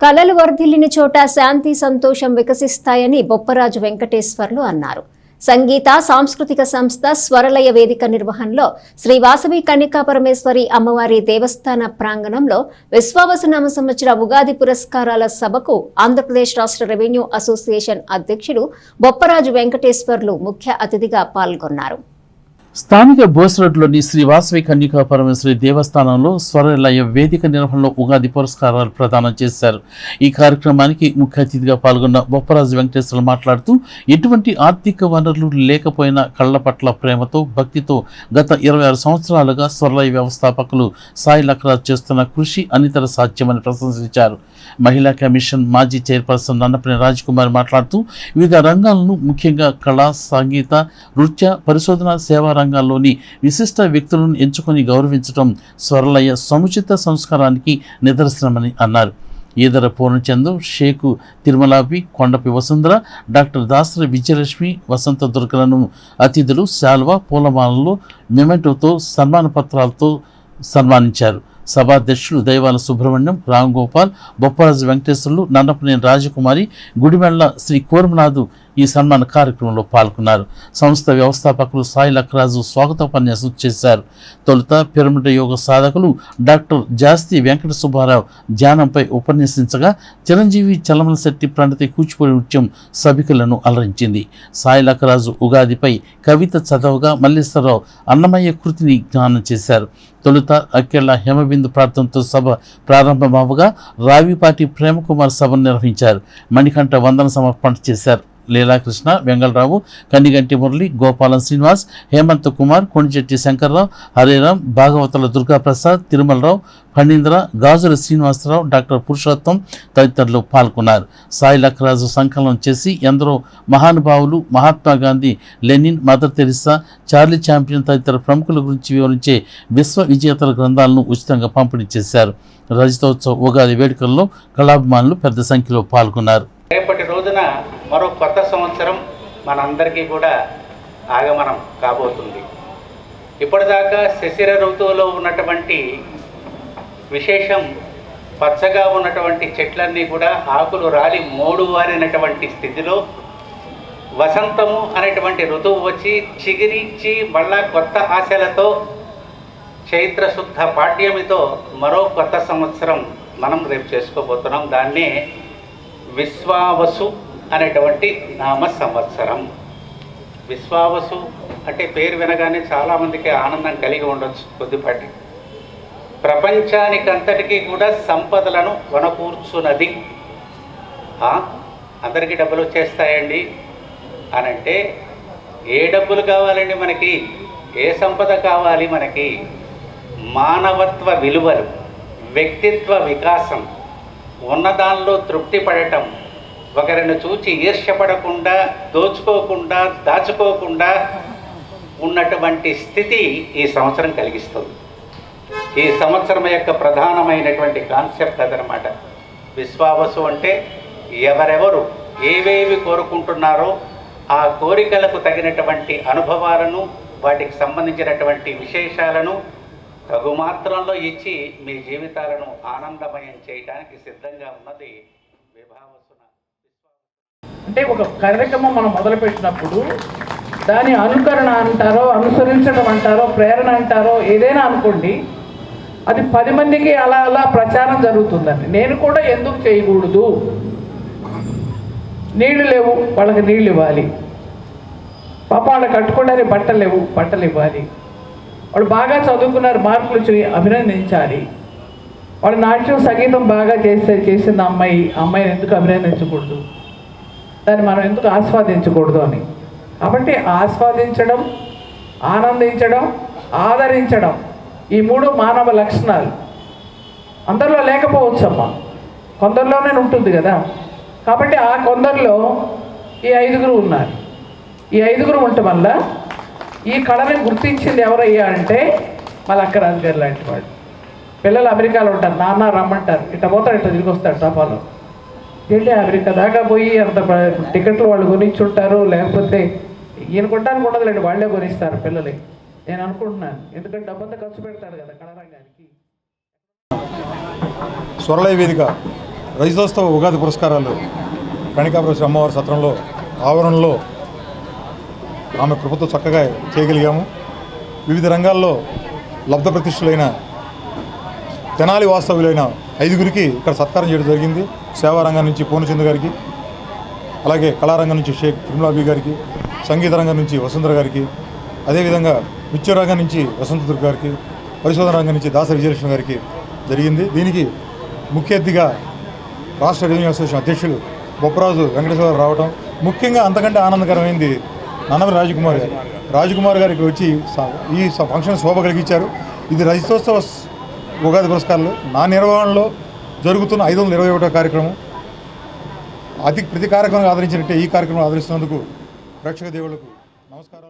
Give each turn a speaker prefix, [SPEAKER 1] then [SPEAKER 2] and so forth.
[SPEAKER 1] కళలు వర్ధిల్లిన చోట శాంతి సంతోషం వికసిస్తాయని బొప్పరాజు వెంకటేశ్వర్లు అన్నారు. సంగీత సాంస్కృతిక సంస్థ స్వరలయ వేదిక నిర్వహణలో శ్రీ వాసవి కన్నికా పరమేశ్వరి అమ్మవారి దేవస్థాన ప్రాంగణంలో విశ్వావసనామ సంవత్సర ఉగాది పురస్కారాల సభకు ఆంధ్రప్రదేశ్ రాష్ట్ర రెవెన్యూ అసోసియేషన్ అధ్యక్షుడు బొప్పరాజు వెంకటేశ్వర్లు ముఖ్య అతిథిగా పాల్గొన్నారు.
[SPEAKER 2] స్థానిక బోస్రోడ్లోని శ్రీ వాసవి కన్యకా పరమేశ్వరి దేవస్థానంలో స్వరలయ వేదిక నిర్వహణలో ఉగాది పురస్కారాలు ప్రదానం చేశారు. ఈ కార్యక్రమానికి ముఖ్య అతిథిగా పాల్గొన్న బొప్పరాజు వెంకటేశ్వరులు మాట్లాడుతూ ఎటువంటి ఆర్థిక వనరులు లేకపోయినా కళ్ళ పట్ల ప్రేమతో భక్తితో గత ఇరవై ఆరు సంవత్సరాలుగా స్వరలయ వ్యవస్థాపకులు సాయి లక్రాజ్ చేస్తున్న కృషి అనితర సాధ్యమని ప్రశంసించారు. మహిళా కమిషన్ మాజీ చైర్పర్సన్ నన్నపని రాజ్కుమార్ మాట్లాడుతూ వివిధ రంగాలను ముఖ్యంగా కళ సంగీత నృత్య పరిశోధన సేవా రంగాల్లోని విశిష్ట వ్యక్తులను ఎంచుకొని గౌరవించడం స్వరలయ్య సముచిత సంస్కారానికి నిదర్శనమని అన్నారు. ఈదర పూర్ణచందు షేకు తిరుమలాపి కొండపి వసుంధర డాక్టర్ దాసరి విజయలక్ష్మి వసంత దుర్గలను అతిథులు శాల్వ పూలమాలలు మెమెంటోతో సన్మాన పత్రాలతో సన్మానించారు. సభాధ్యక్షులు దైవాల సుబ్రహ్మణ్యం రామ్ గోపాల్ బొప్పరాజు వెంకటేశ్వర్లు నన్నపనేని రాజకుమారి గుడిమెళ్ళ శ్రీ కోరమనాథు ఈ సన్మాన కార్యక్రమంలో పాల్గొన్నారు. సంస్థ వ్యవస్థాపకులు సాయి లక్రాజు స్వాగతోపన్యాసం చేశారు. తొలుత పిరమిడ్ యోగ సాధకులు డాక్టర్ జాస్తి వెంకట సుబ్బారావు ధ్యానంపై ఉపన్యసించగా చిరంజీవి చలమలశెట్టి ప్రణతి కూచిపూడి నృత్యం సభికులను అలరించింది. సాయి లక్రాజు ఉగాదిపై కవిత చదవగా మల్లేశ్వరరావు అన్నమయ్య కృతిని జ్ఞానం చేశారు. తొలుత అక్కెళ్ళ హేమబిందు ప్రార్థనతో సభ ప్రారంభమవగా రావిపాటి ప్రేమకుమార్ సభను నిర్వహించారు. మణికంఠ వందన సమర్పణ చేశారు. లీలాకృష్ణ వెంగళరావు కన్నిగంటి మురళి గోపాలం శ్రీనివాస్ హేమంత్ కుమార్ కొణిచెట్టి శంకర్రావు హరేరామ్ భాగవతుల దుర్గాప్రసాద్ తిరుమలరావు ఫణీంద్ర గాజుల శ్రీనివాసరావు డాక్టర్ పురుషోత్తం తదితరులు పాల్గొన్నారు. సాయి లక్రాజు సంకలనం చేసి ఎందరో మహానుభావులు Mahatma Gandhi Lenin Mother Teresa Charlie Chaplin తదితర ప్రముఖుల గురించి వివరించే విశ్వ విజేతల గ్రంథాలను ఉచితంగా పంపిణీ చేశారు. రజతోత్సవ ఉగాది వేడుకల్లో కళాభిమానులు పెద్ద సంఖ్యలో పాల్గొన్నారు.
[SPEAKER 3] రేపటి కొత్త సంవత్సరం మనందరికీ కూడా ఆగమనం కాబోతుంది. ఇప్పటిదాకా శశిర ఋతువులో ఉన్నటువంటి విశేషం పచ్చగా ఉన్నటువంటి చెట్లన్నీ కూడా ఆకులు రాలి మోడు వారినటువంటి స్థితిలో వసంతము అనేటువంటి ఋతువు వచ్చి చిగిరించి మళ్ళా కొత్త ఆశలతో చైత్ర శుద్ధ పాఠ్యమితో మరో కొత్త సంవత్సరం మనం రేపు చేసుకోబోతున్నాం. దాన్నే విశ్వావసు అనేటువంటి నామ సంవత్సరం విశ్వావసు అంటే పేరు వినగానే చాలామందికి ఆనందం కలిగి ఉండొచ్చు కొద్దిపాటి. ప్రపంచానికంతటికీ కూడా సంపదలను వనకూర్చున్నది అందరికీ డబ్బులు వచ్చేస్తాయండి? అని అంటే ఏ డబ్బులు కావాలండి మనకి? ఏ సంపద కావాలి మనకి? మానవత్వ విలువలు వ్యక్తిత్వ వికాసం ఉన్నదానిలో తృప్తి పడటం ఒకరిని చూచి ఈర్ష్యపడకుండా దోచుకోకుండా దాచుకోకుండా ఉన్నటువంటి స్థితి ఈ సంవత్సరం కలిగిస్తుంది. ఈ సంవత్సరం యొక్క ప్రధానమైనటువంటి కాన్సెప్ట్ అదనమాట. విశ్వావసు అంటే ఎవరెవరు ఏవేవి కోరుకుంటున్నారో ఆ కోరికలకు తగినటువంటి అనుభవాలను వాటికి సంబంధించినటువంటి విశేషాలను తగు మాత్రంలో ఇచ్చి మీ జీవితాలను ఆనందమయం చేయడానికి సిద్ధంగా ఉన్నది
[SPEAKER 4] అంటే ఒక కార్యక్రమం మనం మొదలుపెట్టినప్పుడు దాని అనుకరణ అంటారో అనుసరించడం అంటారో ప్రేరణ అంటారో ఏదైనా అనుకోండి అది పది మందికి అలా అలా ప్రచారం జరుగుతుందండి. నేను కూడా ఎందుకు చేయకూడదు? నీళ్ళు లేవు వాళ్ళకి నీళ్ళు ఇవ్వాలి. పాప వాళ్ళు కట్టుకోవడానికి బట్టలు లేవు బట్టలు ఇవ్వాలి. వాళ్ళు బాగా చదువుకున్నారు మార్కులు వచ్చి అభినందించాలి. వాళ్ళు నాట్యం సంగీతం బాగా చేస్తే చేసిన అమ్మాయి అమ్మాయిని ఎందుకు అభినందించకూడదు? దాన్ని మనం ఎందుకు ఆస్వాదించకూడదు అని. కాబట్టి ఆస్వాదించడం ఆనందించడం ఆదరించడం ఈ మూడు మానవ లక్షణాలు. అందరిలో లేకపోవచ్చమ్మా. కొందరిలోనే ఉంటుంది కదా. కాబట్టి ఆ కొందరిలో ఈ ఐదుగురు ఉన్నారు. ఈ ఐదుగురు ఉండటం వల్ల ఈ కళని గుర్తించింది ఎవరయ్యా అంటే మా లక్కరాజు గారు లాంటి వాడు పిల్లలు అమెరికాలో ఉంటారు. నాన్న రమ్మంటారు. ఇట్లా పోతాడు ఇట్లా తిరిగి వస్తాడు టపాలో ఏంటి అమెరికా దాకా పోయి అంత టికెట్లు వాళ్ళు కొనిచ్చుంటారు. లేకపోతే ఈయన కొట్టడానికి ఉండదులేండి. వాళ్ళే కొనిస్తారు పిల్లలే. నేను అనుకుంటున్నాను. ఎందుకంటే డబ్బంతా ఖర్చు పెడతాడు కదా కళారంగానికి.
[SPEAKER 5] స్వరలయ వేదిక. రైతోత్సవ ఉగాది పురస్కారాలు. కణికాపురం అమ్మవారి సత్రంలో ఆవరణలో ఆమె కృపతో చక్కగా చేయగలిగాము. వివిధ రంగాల్లో లబ్ధ ప్రతిష్ఠులైన తెనాలి వాస్తవులైన ఐదుగురికి ఇక్కడ సత్కారం చేయడం జరిగింది. సేవా రంగం నుంచి పూర్ణచంద్ర గారికి అలాగే కళారంగం నుంచి షేక్ తిరుమలాబీ గారికి సంగీత రంగం నుంచి వసుంధర గారికి అదేవిధంగా నృత్య రంగం నుంచి వసంత దుర్గ గారికి పరిశోధన రంగం నుంచి దాస విజయలక్ష్మి గారికి జరిగింది. దీనికి ముఖ్య అతిథిగా రాష్ట్ర రెవెన్యూ అసోసియేషన్ అధ్యక్షులు బొప్పరాజు వెంకటేశ్వర రావటం ముఖ్యంగా అంతకంటే ఆనందకరమైంది నన్నమరి రాజకుమార్ గారు. రాజకుమార్ గారికి వచ్చి ఈ ఫంక్షన్ శోభ కలిగించారు. ఇది రజతోత్సవ ఉగాది పురస్కారాలు. నా నిర్వహణలో జరుగుతున్న ఐదు వందల ఇరవై ఒకటో కార్యక్రమం. అతి ప్రతి కార్యక్రమం ఆదరించినట్టే ఈ కార్యక్రమం ఆదరిస్తున్నందుకు ప్రేక్షక దేవులకు నమస్కారాలు.